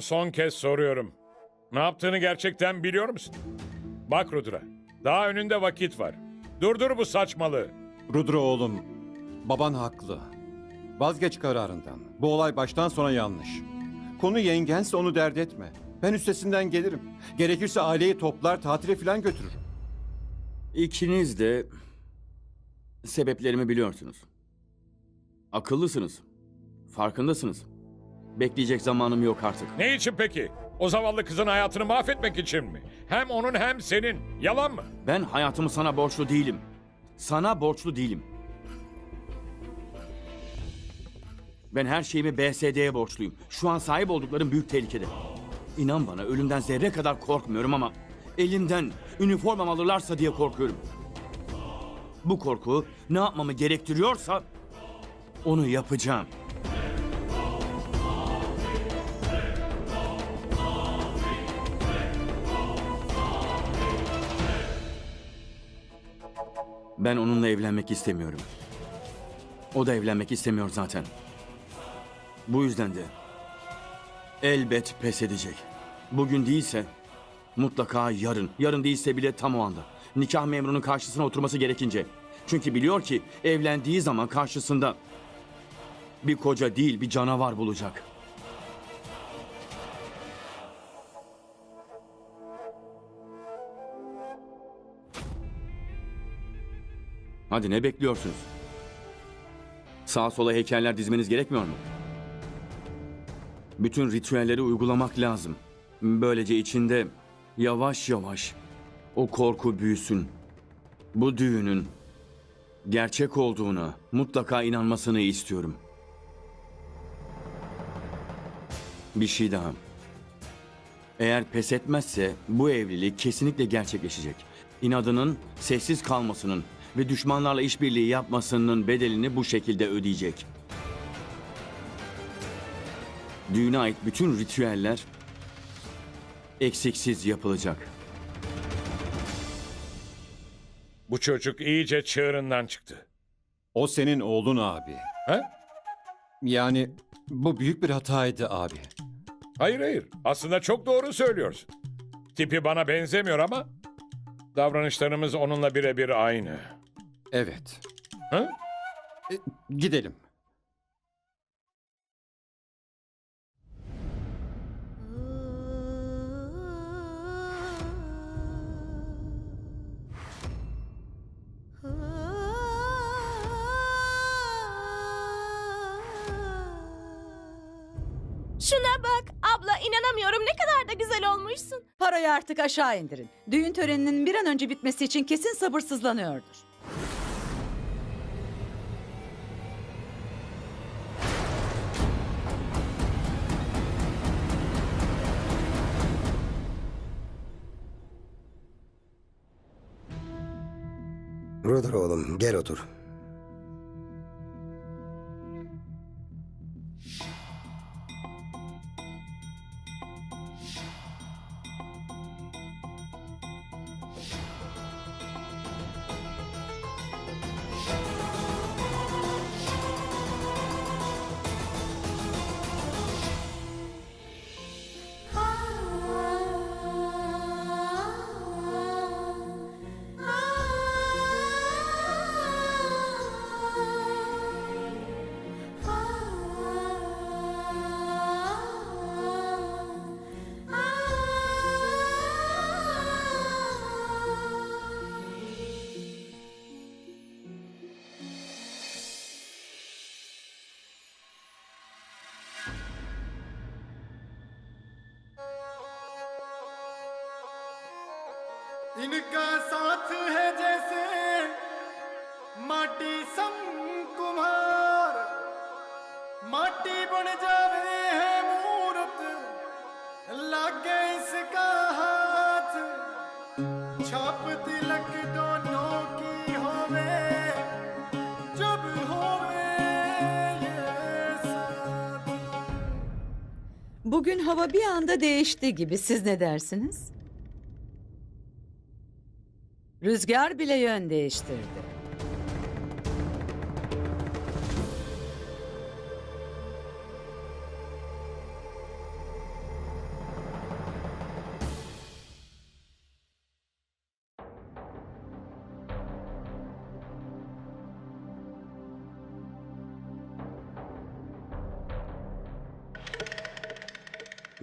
Son kez soruyorum. Ne yaptığını gerçekten biliyor musun? Bak Rudra, daha önünde vakit var. Durdur bu saçmalığı. Rudra oğlum, baban haklı. Vazgeç kararından. Bu olay baştan sona yanlış. Konu yengense onu dert etme. Ben üstesinden gelirim. Gerekirse aileyi toplar, tatile falan götürür. İkiniz de sebeplerimi biliyorsunuz. Akıllısınız. Farkındasınız. Bekleyecek zamanım yok artık. Ne için peki? O zavallı kızın hayatını mahvetmek için mi? Hem onun hem senin. Yalan mı? Ben hayatımı sana borçlu değilim. Sana borçlu değilim. Ben her şeyimi BSD'ye borçluyum. Şu an sahip olduklarım büyük tehlikede. İnan bana ölümden zerre kadar korkmuyorum ama elimden üniformam alırlarsa diye korkuyorum. Bu korku ne yapmamı gerektiriyorsa onu yapacağım. Ben onunla evlenmek istemiyorum. O da evlenmek istemiyor zaten. Bu yüzden de elbet pes edecek. Bugün değilse mutlaka yarın. Yarın değilse bile tam o anda. Nikah memurunun karşısına oturması gerekince. Çünkü biliyor ki evlendiği zaman karşısında bir koca değil bir canavar bulacak. Hadi ne bekliyorsunuz? Sağa sola heykeller dizmeniz gerekmiyor mu? Bütün ritüelleri uygulamak lazım. Böylece içinde yavaş yavaş o korku büyüsün. Bu düğünün gerçek olduğuna mutlaka inanmasını istiyorum. Bir şey daha. Eğer pes etmezse bu evlilik kesinlikle gerçekleşecek. İnadının sessiz kalmasının ve düşmanlarla işbirliği yapmasının bedelini bu şekilde ödeyecek. Düğüne ait bütün ritüeller eksiksiz yapılacak. Bu çocuk iyice çığırından çıktı. O senin oğlun abi. He? Yani bu büyük bir hataydı abi. Hayır hayır. Aslında çok doğru söylüyorsun. Tipi bana benzemiyor ama davranışlarımız onunla birebir aynı. Evet. Hı? Gidelim. Şuna bak abla inanamıyorum ne kadar da güzel olmuşsun. Parayı artık aşağı indirin. Düğün töreninin bir an önce bitmesi için kesin sabırsızlanıyordur. Oğlum gel otur. इनका साथ है जैसे माटी सम कुम्हार माटी बन जावे है मूरत लागे इसका हाथ छाप तिलक दोनों की होवे जब होवे ये साथ Bugün hava bir anda değişti gibi. Siz ne dersiniz? Rüzgar bile yön değiştirdi.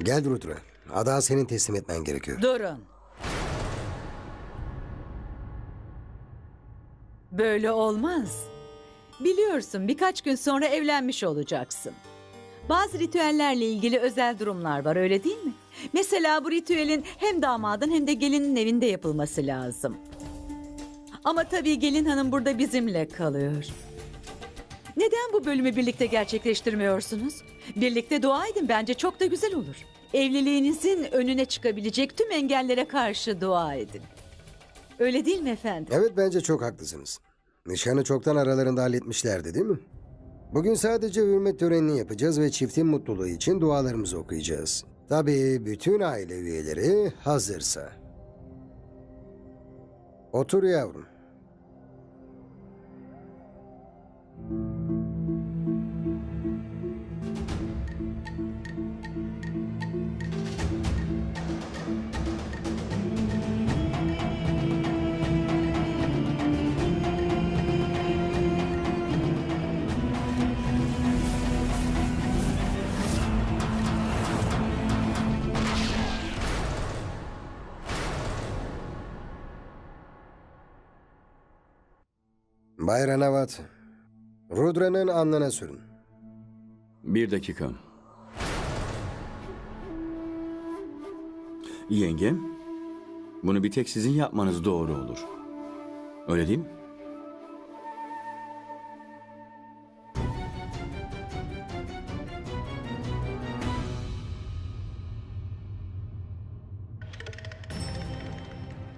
Gel Rudra. Ada senin teslim etmen gerekiyor. Durun. Böyle olmaz. Biliyorsun birkaç gün sonra evlenmiş olacaksın. Bazı ritüellerle ilgili özel durumlar var öyle değil mi? Mesela bu ritüelin hem damadın hem de gelinin evinde yapılması lazım. Ama tabii gelin hanım burada bizimle kalıyor. Neden bu bölümü birlikte gerçekleştirmiyorsunuz? Birlikte dua edin bence çok da güzel olur. Evliliğinizin önüne çıkabilecek tüm engellere karşı dua edin. Öyle değil mi efendim? Evet bence çok haklısınız. Nişanı çoktan aralarında halletmişlerdi değil mi? Bugün sadece hürmet törenini yapacağız ve çiftin mutluluğu için dualarımızı okuyacağız. Tabii bütün aile üyeleri hazırsa. Otur yavrum. Bay Ranavat, Rudra'nın alnına sürün. Bir dakika. Yengem, bunu bir tek sizin yapmanız doğru olur. Öyle değil mi?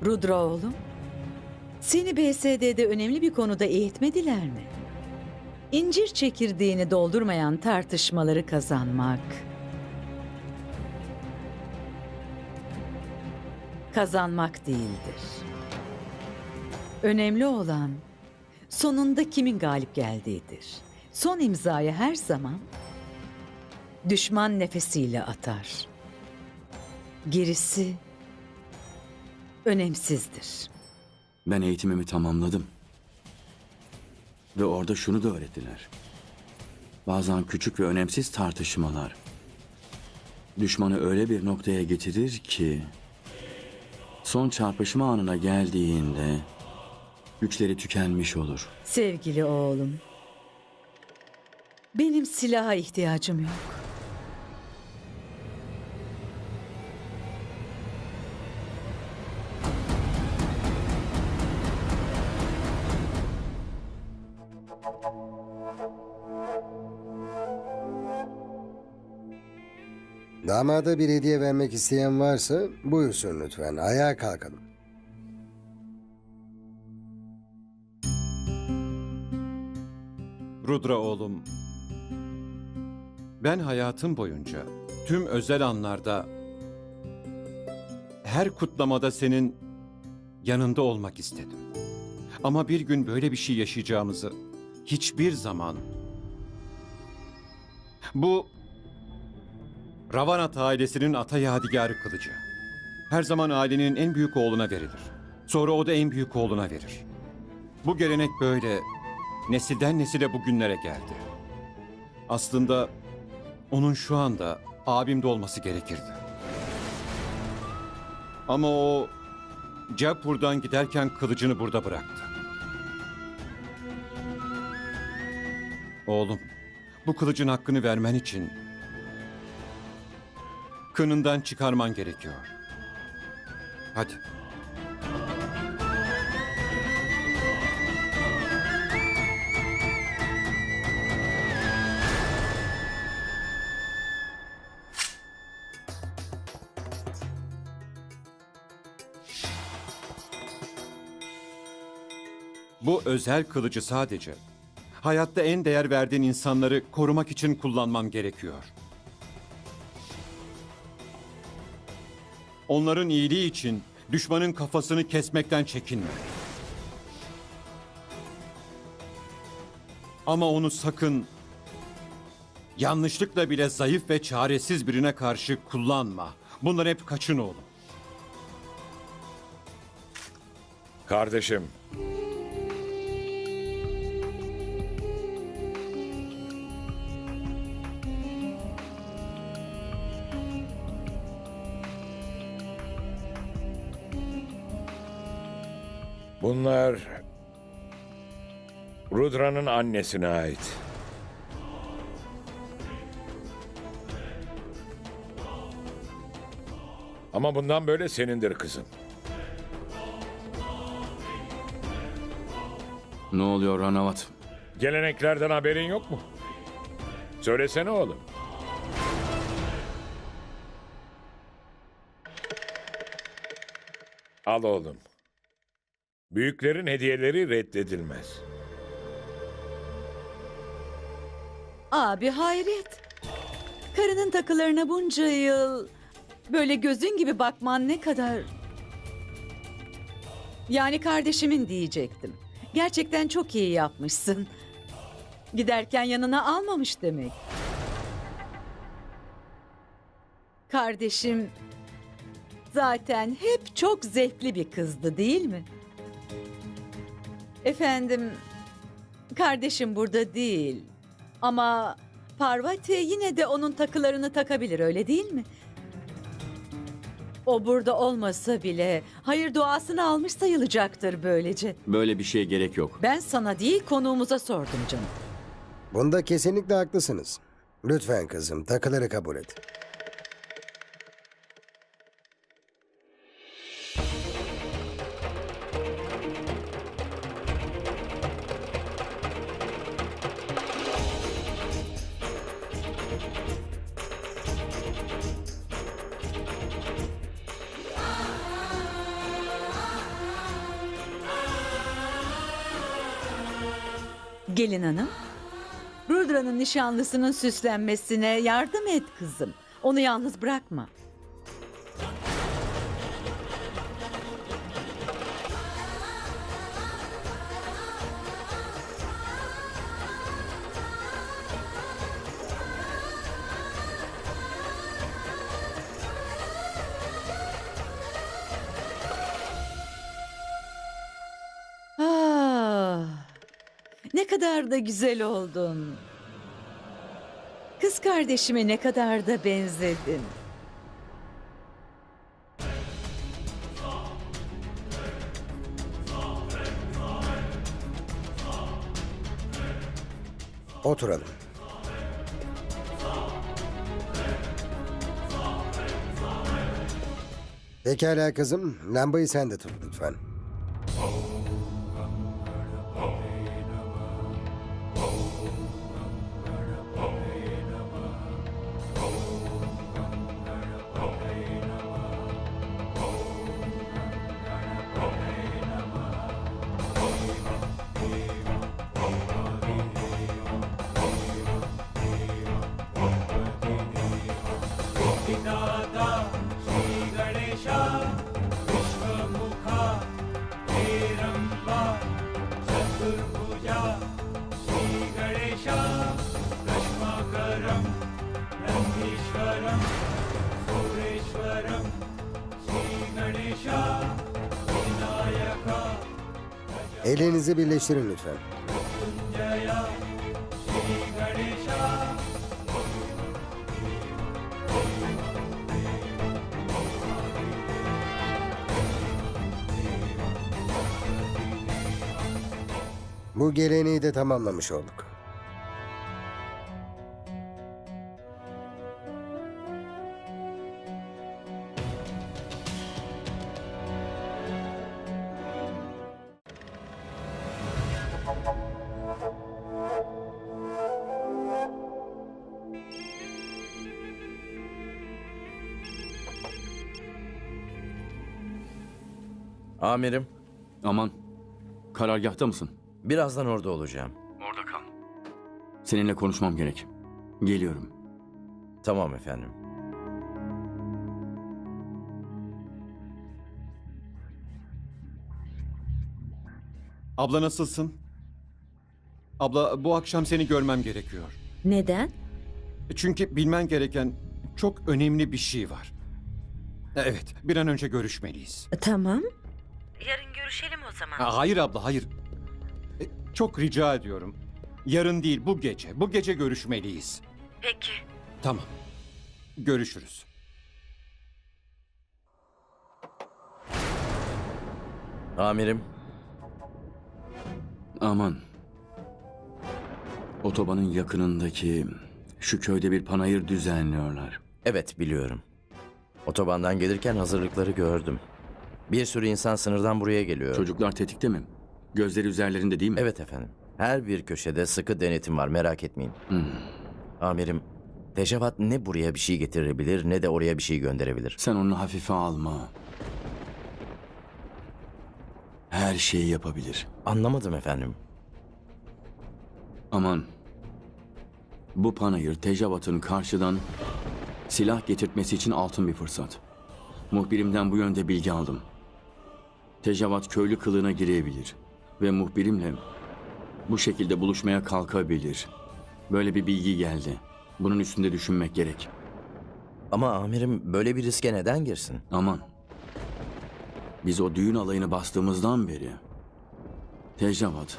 Rudra oğlum. Seni BSD'de önemli bir konuda eğitmediler mi? İncir çekirdeğini doldurmayan tartışmaları kazanmak. Kazanmak değildir. Önemli olan sonunda kimin galip geldiğidir. Son imzayı her zaman düşman nefesiyle atar. Gerisi önemsizdir. Ben eğitimimi tamamladım. Ve orada şunu da öğrettiler. Bazen küçük ve önemsiz tartışmalar düşmanı öyle bir noktaya getirir ki son çarpışma anına geldiğinde güçleri tükenmiş olur. Sevgili oğlum. Benim silaha ihtiyacım yok. Damada bir hediye vermek isteyen varsa buyursun lütfen. Ayağa kalkalım. Rudra oğlum. Ben hayatım boyunca tüm özel anlarda her kutlamada senin yanında olmak istedim. Ama bir gün böyle bir şey yaşayacağımızı hiçbir zaman bu Ravanat ailesinin ata yadigarı kılıcı. Her zaman ailenin en büyük oğluna verilir. Sonra o da en büyük oğluna verir. Bu gelenek böyle nesilden nesile bugünlere geldi. Aslında onun şu anda abimde olması gerekirdi. Ama o Jaipur'dan giderken kılıcını burada bıraktı. Oğlum, bu kılıcın hakkını vermen için kınından çıkarman gerekiyor. Hadi. Bu özel kılıcı sadece hayatta en değer verdiğin insanları korumak için kullanmam gerekiyor. Onların iyiliği için düşmanın kafasını kesmekten çekinme. Ama onu sakın yanlışlıkla bile zayıf ve çaresiz birine karşı kullanma. Bunlar hep kaçın oğlum. Kardeşim, Bunlar Rudra'nın annesine ait. Ama bundan böyle senindir kızım. Ne oluyor Ranavat? Geleneklerden haberin yok mu? Söylesene oğlum. Al oğlum. Büyüklerin hediyeleri reddedilmez. Abi hayret. Karının takılarına bunca yıl böyle gözün gibi bakman ne kadar... Yani kardeşimin diyecektim. Gerçekten çok iyi yapmışsın. Giderken yanına almamış demek. Kardeşim zaten hep çok zevkli bir kızdı değil mi? Efendim, kardeşim burada değil. Ama Parvati yine de onun takılarını takabilir öyle değil mi? O burada olmasa bile hayır duasını almış sayılacaktır böylece. Böyle bir şeye gerek yok. Ben sana değil konuğumuza sordum canım. Bunda kesinlikle haklısınız. Lütfen kızım takıları kabul et. Gelin hanım, Rudra'nın nişanlısının süslenmesine yardım et kızım. Onu yalnız bırakma. Kadar da güzel oldun. Kız kardeşime ne kadar da benzedin. Oturalım. Pekala kızım. Lambayı sen de tut lütfen. Ellerinizi birleştirin lütfen. Bu geleneği de tamamlamış olduk. Amirim, Aman. Karargahta mısın? Birazdan orada olacağım. Orada kal. Seninle konuşmam gerek. Geliyorum. Tamam efendim. Abla nasılsın? Abla bu akşam seni görmem gerekiyor. Neden? Çünkü bilmen gereken çok önemli bir şey var. Evet, bir an önce görüşmeliyiz. Tamam. Yarın görüşelim o zaman. Ha, Hayır abla, hayır. Çok rica ediyorum. Yarın değil, bu gece. Bu gece görüşmeliyiz. Peki. Tamam. Görüşürüz. Amirim, Aman. Otobanın yakınındaki şu köyde bir panayır düzenliyorlar. Evet biliyorum. Otobandan gelirken hazırlıkları gördüm. Bir sürü insan sınırdan buraya geliyor. Çocuklar tetikte mi? Gözleri üzerlerinde değil mi? Evet efendim. Her bir köşede sıkı denetim var merak etmeyin. Amirim, Tecavat ne buraya bir şey getirebilir ne de oraya bir şey gönderebilir. Sen onu hafife alma. Her şeyi yapabilir. Anlamadım efendim. Aman. Bu panayır Tecavat'ın karşıdan silah getirtmesi için altın bir fırsat. Muhbirimden bu yönde bilgi aldım. Tecavat köylü kılığına girebilir ve muhbirimle bu şekilde buluşmaya kalkabilir. Böyle bir bilgi geldi. Bunun üstünde düşünmek gerek. Ama amirim böyle bir riske neden girsin? Aman. Biz o düğün alayını bastığımızdan beri Tecavat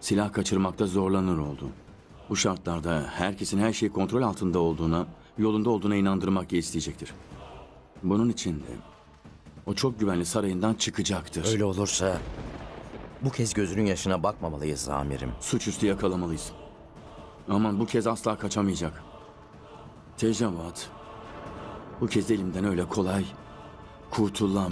silah kaçırmakta zorlanır oldu. Bu şartlarda herkesin her şey kontrol altında olduğuna, yolunda olduğuna inandırmak isteyecektir. Bunun için de o çok güvenli sarayından çıkacaktır. Öyle olursa bu kez gözünün yaşına bakmamalıyız amirim. Suçüstü yakalamalıyız. Aman bu kez asla kaçamayacak. Tecavat bu kez elimden öyle kolay kurtulam.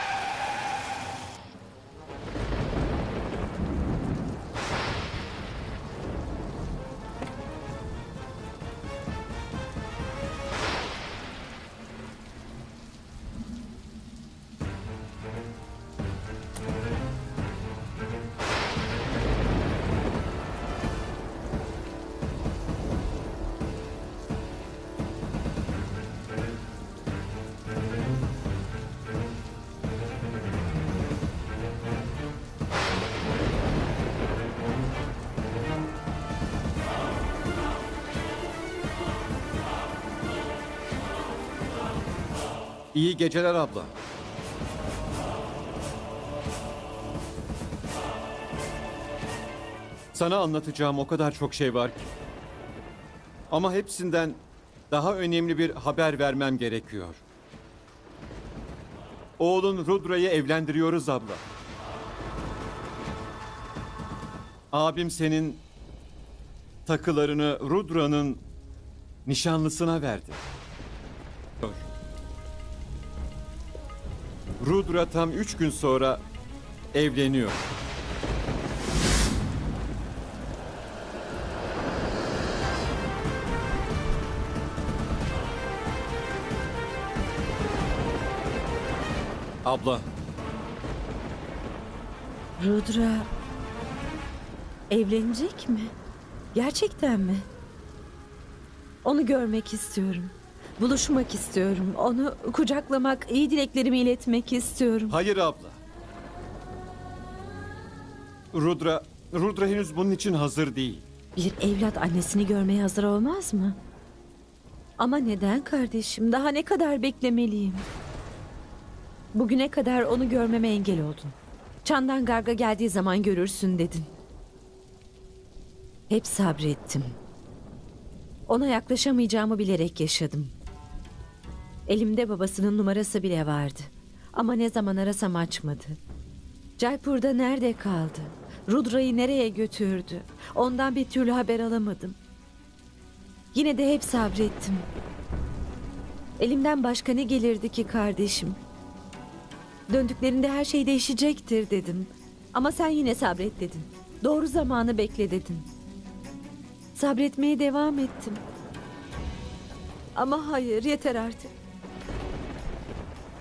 İyi geceler abla. Sana anlatacağım o kadar çok şey var ki. Ama hepsinden daha önemli bir haber vermem gerekiyor. Oğlun Rudra'yı evlendiriyoruz abla. Abim senin takılarını Rudra'nın nişanlısına verdi. Rudra tam üç gün sonra evleniyor. Abla, Rudra evlenecek mi? Gerçekten mi? Onu görmek istiyorum. Buluşmak istiyorum. Onu kucaklamak, iyi dileklerimi iletmek istiyorum. hayır abla. Rudra, Rudra henüz bunun için hazır değil. Bir evlat annesini görmeye hazır olmaz mı? Ama neden kardeşim? Daha ne kadar beklemeliyim? Bugüne kadar onu görmeme engel oldun. Çandan Garga geldiği zaman görürsün dedin. Hep sabrettim. Ona yaklaşamayacağımı bilerek yaşadım. Elimde babasının numarası bile vardı. Ama ne zaman arasam açmadı. Jaipur'da nerede kaldı? Rudra'yı nereye götürdü? Ondan bir türlü haber alamadım. Yine de hep sabrettim. Elimden başka ne gelirdi ki kardeşim? Döndüklerinde her şey değişecektir dedim. Ama sen yine sabret dedin. Doğru zamanı bekle dedin. Sabretmeye devam ettim. Ama hayır yeter artık.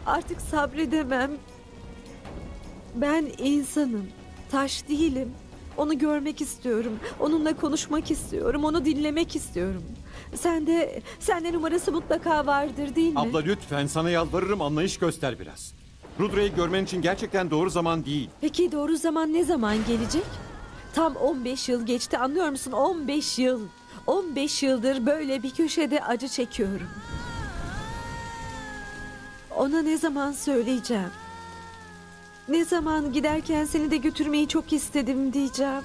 Artık sabredemem. Ben insanım. Taş değilim. Onu görmek istiyorum. Onunla konuşmak istiyorum. Onu dinlemek istiyorum. Sen de, sende numarası mutlaka vardır değil mi? Abla lütfen sana yalvarırım anlayış göster biraz. Rudra'yı görmen için gerçekten doğru zaman değil. Peki doğru zaman ne zaman gelecek? Tam 15 yıl geçti anlıyor musun? 15 yıl. 15 yıldır böyle bir köşede acı çekiyorum. Ona ne zaman söyleyeceğim? Ne zaman giderken seni de götürmeyi çok istedim diyeceğim.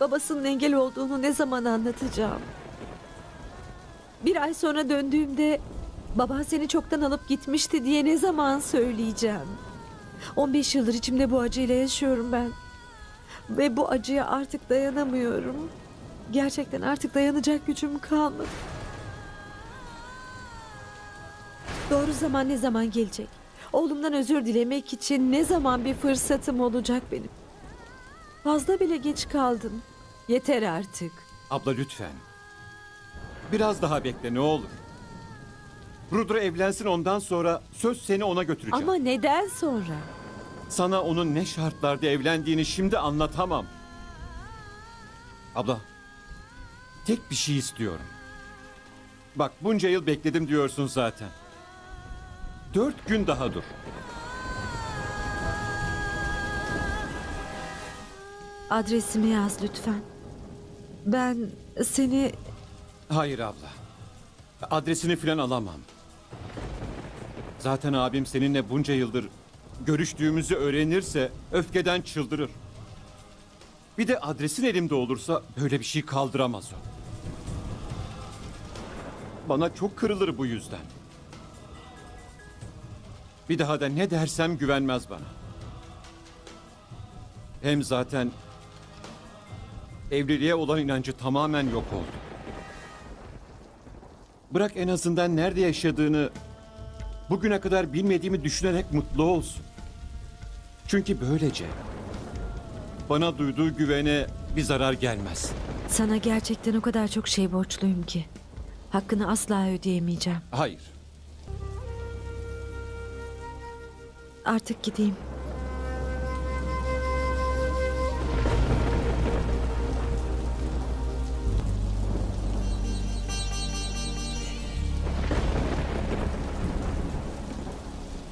Babasının engel olduğunu ne zaman anlatacağım? Bir ay sonra döndüğümde baban seni çoktan alıp gitmişti diye ne zaman söyleyeceğim? 15 yıldır içimde bu acıyla yaşıyorum ben. Ve bu acıya artık dayanamıyorum. Gerçekten artık dayanacak gücüm kalmadı. Doğru zaman ne zaman gelecek? Oğlumdan özür dilemek için ne zaman bir fırsatım olacak benim? Fazla bile geç kaldım. Yeter artık. Abla lütfen. Biraz daha bekle ne olur. Rudra evlensin ondan sonra söz seni ona götüreceğim. Ama neden sonra? Sana onun ne şartlarda evlendiğini şimdi anlatamam. Abla, tek bir şey istiyorum. Bak bunca yıl bekledim diyorsun zaten. Dört gün daha dur. Adresimi yaz lütfen. Ben seni Hayır abla. Adresini filan alamam. Zaten abim seninle bunca yıldır görüştüğümüzü öğrenirse öfkeden çıldırır. Bir de adresin elimde olursa böyle bir şey kaldıramaz o. Bana çok kırılır bu yüzden. Bir daha da ne dersem güvenmez bana. Hem zaten evliliğe olan inancı tamamen yok oldu. Bırak en azından nerede yaşadığını bugüne kadar bilmediğimi düşünerek mutlu olsun. Çünkü böylece bana duyduğu güvene bir zarar gelmez. sana gerçekten o kadar çok şey borçluyum ki. Hakkını asla ödeyemeyeceğim. Hayır. Artık gideyim.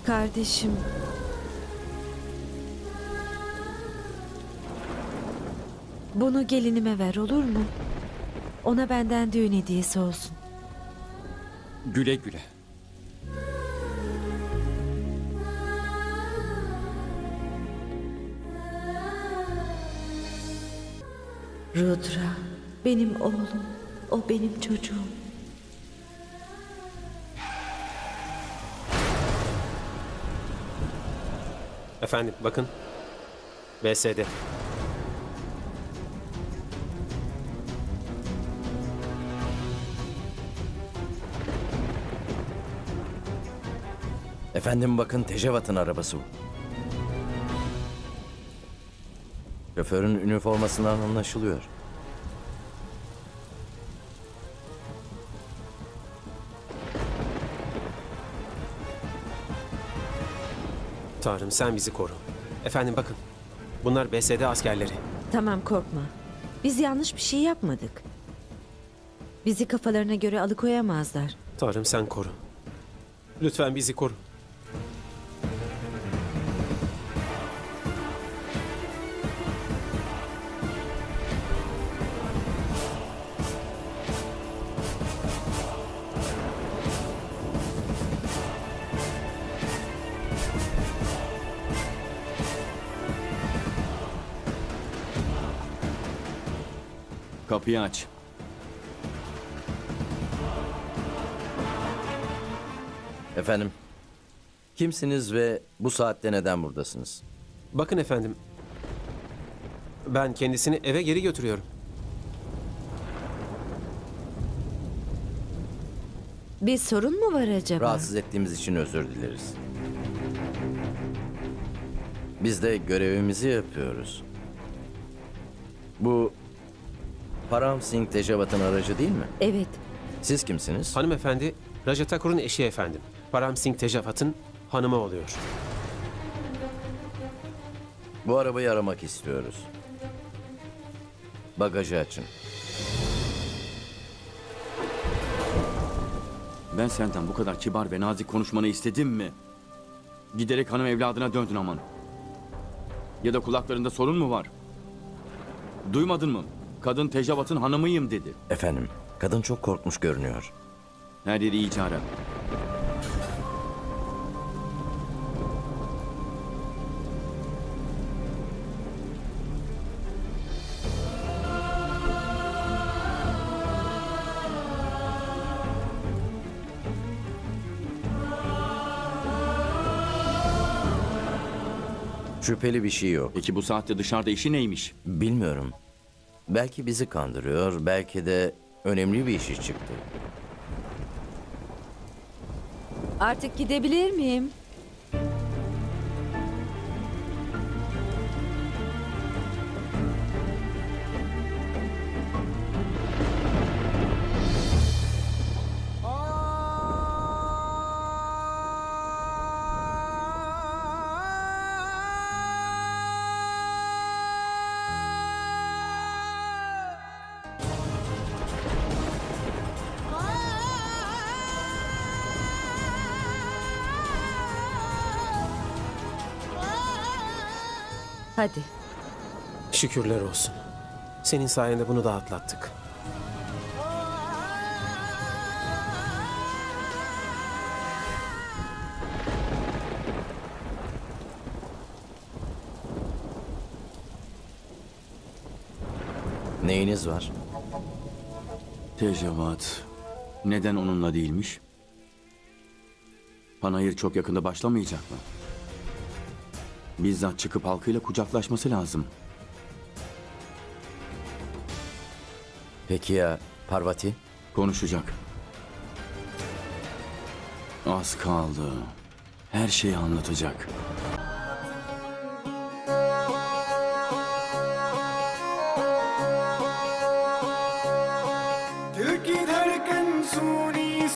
Kardeşim. Bunu gelinime ver olur mu? Ona benden düğün hediyesi olsun. Güle güle. Rudra, benim oğlum. O benim çocuğum. Efendim bakın. BSD. Efendim bakın Tecevat'ın arabası bu. Şoförün üniformasından anlaşılıyor. Tanrım sen bizi koru. Efendim bakın. Bunlar BSD askerleri. Tamam korkma. Biz yanlış bir şey yapmadık. Bizi kafalarına göre alıkoyamazlar. Tanrım sen koru. Lütfen bizi koru. Kapıyı aç. Efendim, kimsiniz ve bu saatte neden buradasınız? Bakın efendim. Ben kendisini eve geri götürüyorum. Bir sorun mu var acaba? Rahatsız ettiğimiz için özür dileriz. Biz de görevimizi yapıyoruz. Bu Param Singh Tejavat'ın aracı değil mi? Evet. Siz kimsiniz? Hanımefendi Raja Thakur'un eşi efendim. Param Singh Tejavat'ın hanımı oluyor. Bu arabayı aramak istiyoruz. Bagajı açın. Ben senden bu kadar kibar ve nazik konuşmanı istedim mi? Giderek hanım evladına döndün aman. Ya da kulaklarında sorun mu var? Duymadın mı? Kadın Tejavat'ın hanımıyım dedi. Efendim, kadın çok korkmuş görünüyor. Her yeri iyice ara. Şüpheli bir şey yok. Peki bu saatte dışarıda işi neymiş? Bilmiyorum. Belki bizi kandırıyor, belki de önemli bir işi çıktı. Artık gidebilir miyim? Hadi. Şükürler olsun. Senin sayende bunu da atlattık. Neyiniz var? Tecavat neden onunla değilmiş? Panayır çok yakında başlamayacak mı? Bizzat çıkıp halkıyla kucaklaşması lazım. Peki ya Parvati? Konuşacak. Az kaldı. Her şeyi anlatacak.